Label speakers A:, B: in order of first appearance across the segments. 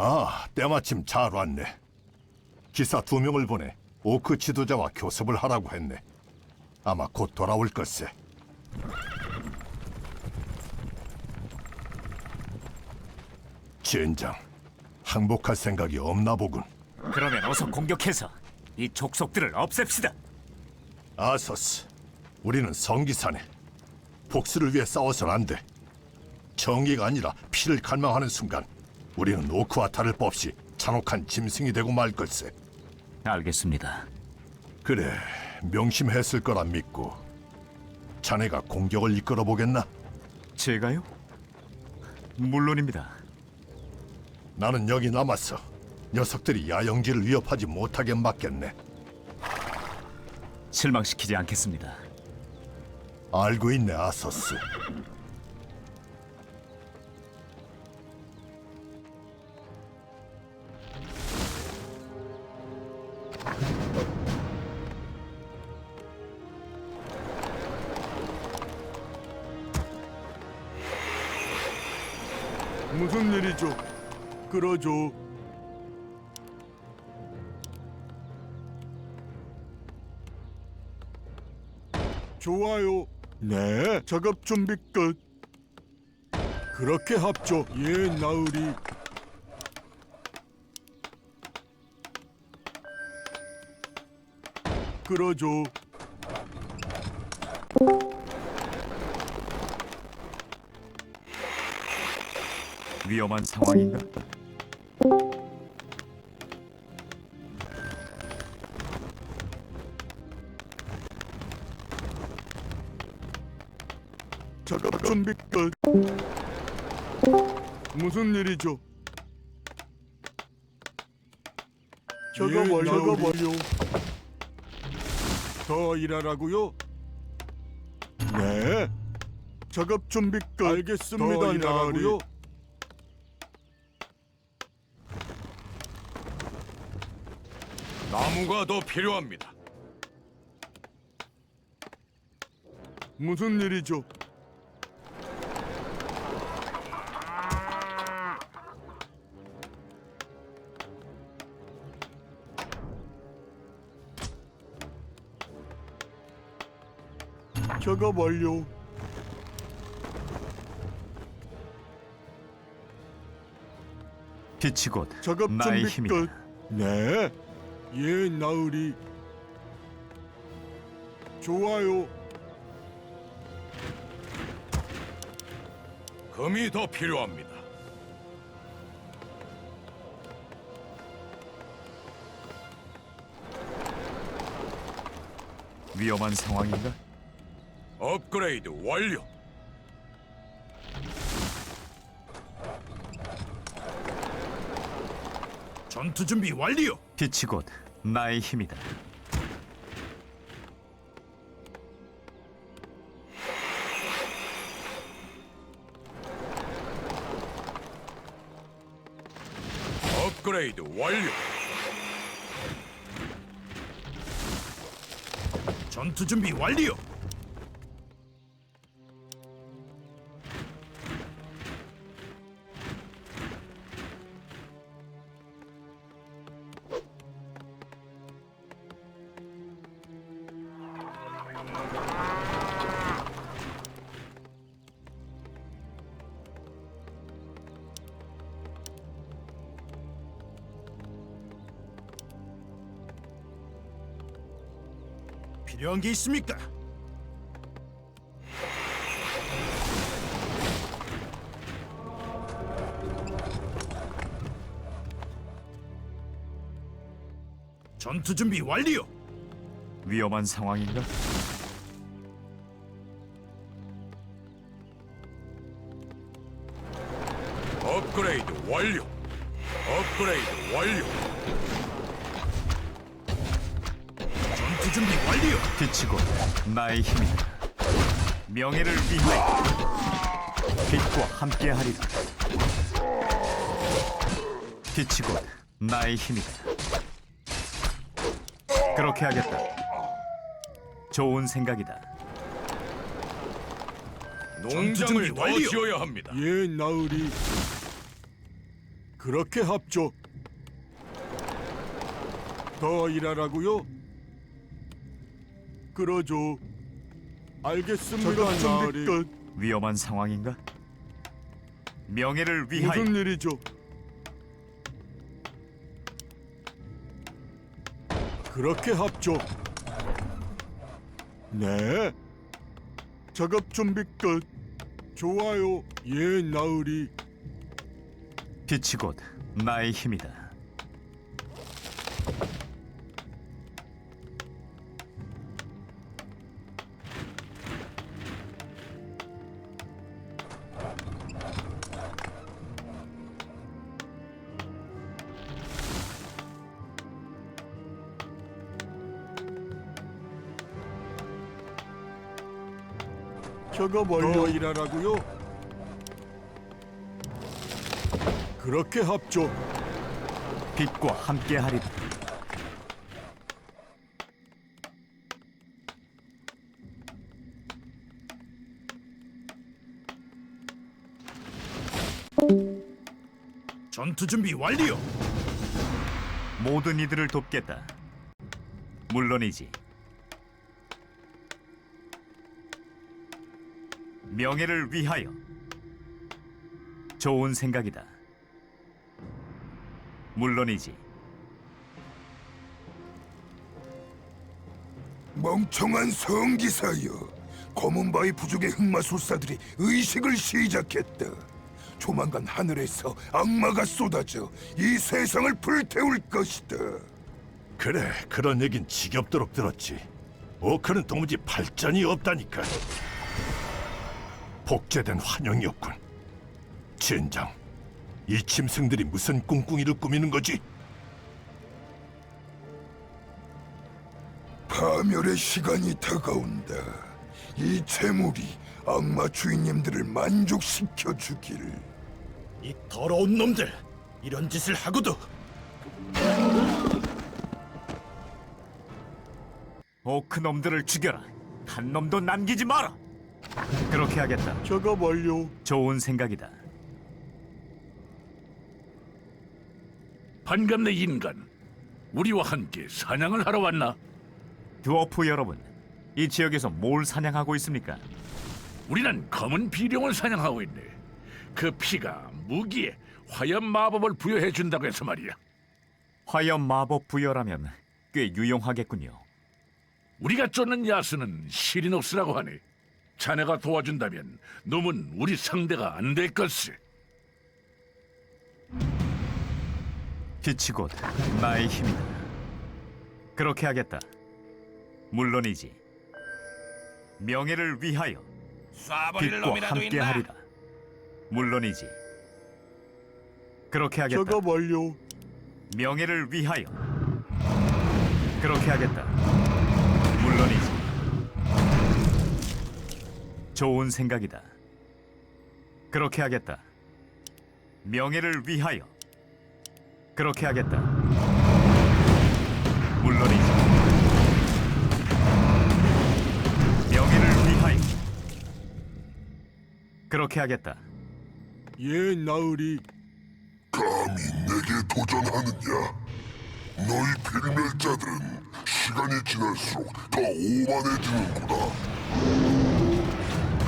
A: 아, 때마침 잘 왔네. 기사 두 명을 보내 오크 지도자와 교섭을 하라고 했네. 아마 곧 돌아올 걸세. 젠장, 항복할 생각이 없나 보군.
B: 그러면 어서 공격해서 이 족속들을 없앱시다.
A: 아서스, 우리는 성기사네. 복수를 위해 싸워선 안 돼. 정의가 아니라 피를 갈망하는 순간, 우리는 오크와타를 뽑시 잔혹한 짐승이 되고 말 걸세.
B: 알겠습니다.
A: 그래, 명심했을 거라 믿고. 자네가 공격을 이끌어 보겠나?
B: 제가요? 물론입니다.
A: 나는 여기 남았어. 녀석들이 야영지를 위협하지 못하게 막겠네.
B: 실망시키지 않겠습니다.
A: 알고 있네, 아서스.
C: 무슨 일이죠? 끌어줘. 좋아요. 네, 작업 준비 끝. 그렇게 합죠. 예, 나으리. 끌어줘.
B: 위험한 상황인가?
C: 작업 준비 끝. 무슨 일이죠? 작업 완료. 작업 완료. 더 일하라고요? 네. 작업 준비 끝. 알겠습니다. 더 일하라고요?
D: 나 무가 더 필요합니다.
C: 무슨 일이죠? 작업 완료.
B: 빛이 곧
C: 작업
B: 나의
C: 준비
B: 힘이다.
C: 끝. 네. 예, 나으리. 좋아요.
D: 금이 더 필요합니다.
B: 위험한 상황인가?
D: 업그레이드 완료. 전투 준비 완료.
B: 빛이 곧 나의 힘이다.
D: 업그레이드 완료. 전투 준비 완료. 필요한 게 있습니까? 전투 준비 완료.
B: 위험한 상황인가?
D: 업그레이드 완료. 업그레이드 완료. 준비 완료.
B: 빛이 곧 나의 힘이다. 명예를 위하여 빛과 함께하리라. 빛이 곧 나의 힘이다. 그렇게 하겠다. 좋은 생각이다.
D: 농장을 더
C: 완료.
D: 지어야 합니다.
C: 예, 나으리. 그렇게 합죠. 더 일하라고요? 그러죠. 알겠습니다, 나으리.
A: 끝.
B: 위험한 상황인가? 명예를 위하여
C: 무슨 일이죠? 그렇게 합죠. 네. 작업 준비 끝. 좋아요. 예, 나으리.
B: 빛이 곧 나의 힘이다.
C: 작업 완료. 더 일하라고요? 그렇게 합죠.
B: 빛과 함께하리라.
D: 전투 준비 완료.
B: 모든 이들을 돕겠다. 물론이지. 명예를 위하여. 좋은 생각이다. 물론이지.
E: 멍청한 성기사여 검은 바위 부족의 흑마술사들이 의식을 시작했다 조만간 하늘에서 악마가 쏟아져 이 세상을 불태울 것이다
A: 그래, 그런 얘긴 지겹도록 들었지. 오크는 도무지 발전이 없다니까. 복제된 환영이었군. 젠장, 이 짐승들이 무슨 꿍꿍이를 꾸미는 거지?
E: 파멸의 시간이 다가온다 이 재물이 악마 주인님들을 만족시켜 주길
D: 이 더러운 놈들 이런 짓을 하고도
B: 오크 놈들을 죽여라. 한 놈도 남기지 마라. 그렇게 하겠다.
C: 작업 완료.
B: 좋은 생각이다.
F: 반갑네 인간. 우리와 함께 사냥을 하러 왔나?
B: 드워프 여러분, 이 지역에서 뭘 사냥하고 있습니까?
F: 우리는 검은 비룡을 사냥하고 있네. 그 피가 무기에 화염 마법을 부여해 준다고 해서 말이야.
B: 화염 마법 부여라면 꽤 유용하겠군요.
F: 우리가 쫓는 야수는 시리노스라고 하네. 자네가 도와준다면 놈은 우리 상대가 안 될 것을.
B: 빛이 곧 나의 힘이다. 그렇게 하겠다. 물론이지. 명예를 위하여 빛과 함께하리라. 물론이지. 그렇게 하겠다.
C: 작업 완료.
B: 명예를 위하여. 그렇게 하겠다. 물론이지. 좋은 생각이다. 그렇게 하겠다. 명예를 위하여. 그렇게 하겠다. 물론이지. 명예를 위하여. 그렇게 하겠다.
C: 예, 나으리.
E: 감히 내게 도전하느냐 너희 필멸자들은 시간이 지날수록 더 오만해지는구나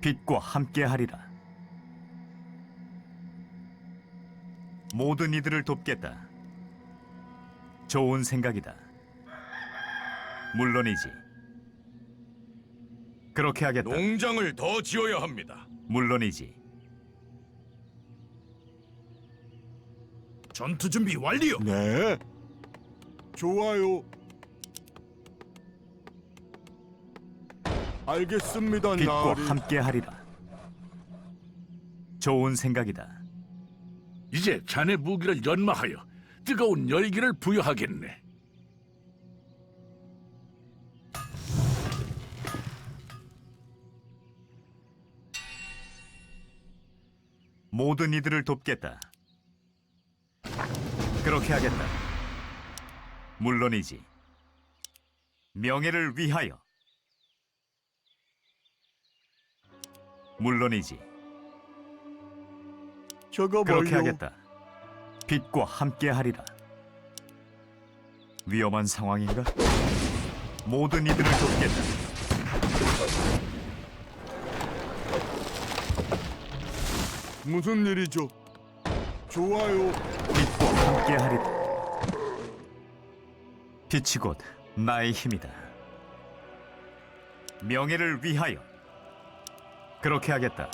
B: 빛과 함께하리라. 모든 이들을 돕겠다. 좋은 생각이다. 물론이지. 그렇게 하겠다.
D: 농장을 더 지어야 합니다.
B: 물론이지.
D: 전투 준비 완료.
C: 네. 좋아요. 알겠습니다,
B: 빛과
C: 나으리.
B: 함께하리라. 좋은 생각이다.
F: 이제 자네 무기를 연마하여 뜨거운 열기를 부여하겠네.
B: 모든 이들을 돕겠다. 그렇게 하겠다. 물론이지. 명예를 위하여. 물론이지.
C: 작업
B: 그렇게. 하겠다. 빛과 함께하리라. 위험한 상황인가? 모든 이들을 돕겠다.
C: 무슨 일이죠? 좋아요.
B: 빛과 함께하리라. 빛이 곧 나의 힘이다. 명예를 위하여. 그렇게 하겠다.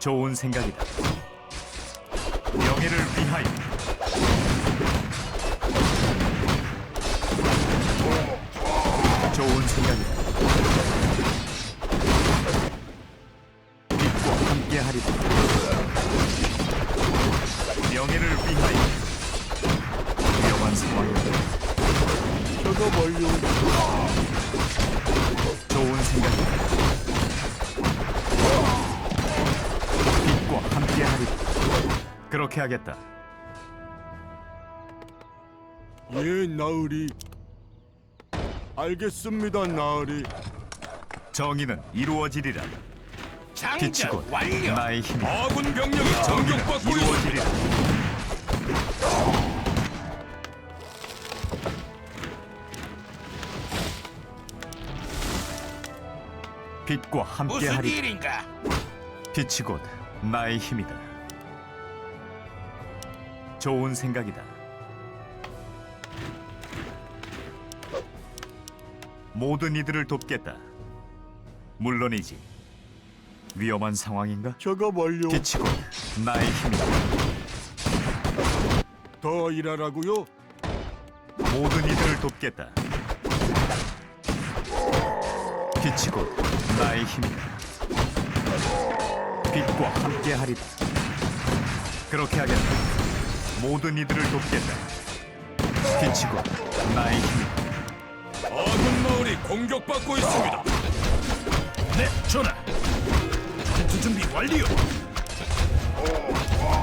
B: 좋은 생각이다. 명예를 위하여. 좋은 생각이다. 빛과 함께 하리라. 명예를 위하여. 위험한 상황이다.
C: 작업 완료.
B: 좋 그렇게 하겠다.
C: 예, 나으리. 알겠습니다, 나으리.
B: 정의는 이루어지리라. 빛이 곧 나의 힘이다.
D: 아군 병력이
B: 정의는 이루어지리라. 빛과 함께하리라.
D: 일인가?
B: 빛이 곧 나의 힘이다. 좋은 생각이다. 모든 이들을 돕겠다. 물론이지. 위험한 상황인가?
C: 작업 완료.
B: 곧 나의 힘이다.
C: 더 일하라고요?
B: 모든 이들을 돕겠다. 곧 나의 힘이다. 빛과 함께하리라. 그렇게 하겠다. 모든 이들을 돕겠다. 빛이 곧 나의 힘이다.
D: 아군 마을이 공격받고 있습니다.
F: 네, 전하.
D: 전투 준비 완료.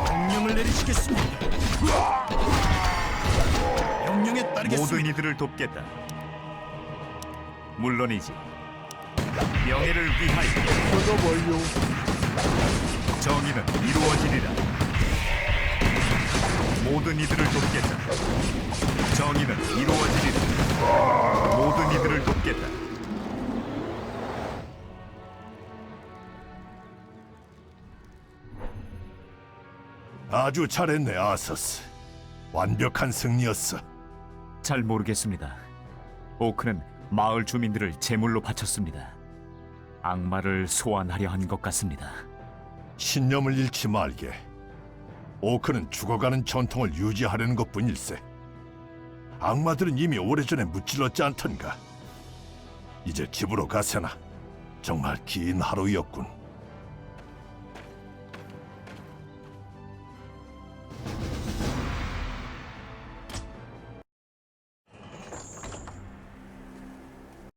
D: 명령을 내리시겠습니다. 명령에 따르겠습니다.
B: 모든 이들을 돕겠다. 물론이지. 명예를 위하여. 정의는 이루어지리라. 모든 이들을 돕겠다. 정의는 이루어지리라. 모든 이들을 돕겠다.
A: 아주 잘했네, 아서스. 완벽한 승리였어.
B: 잘 모르겠습니다. 오크는 마을 주민들을 제물로 바쳤습니다. 악마를 소환하려 한 것 같습니다.
A: 신념을 잃지 말게. 오크는 죽어가는 전통을 유지하려는 것뿐일세. 악마들은 이미 오래전에 무찔렀지 않던가. 이제 집으로 가세나. 정말 긴 하루였군.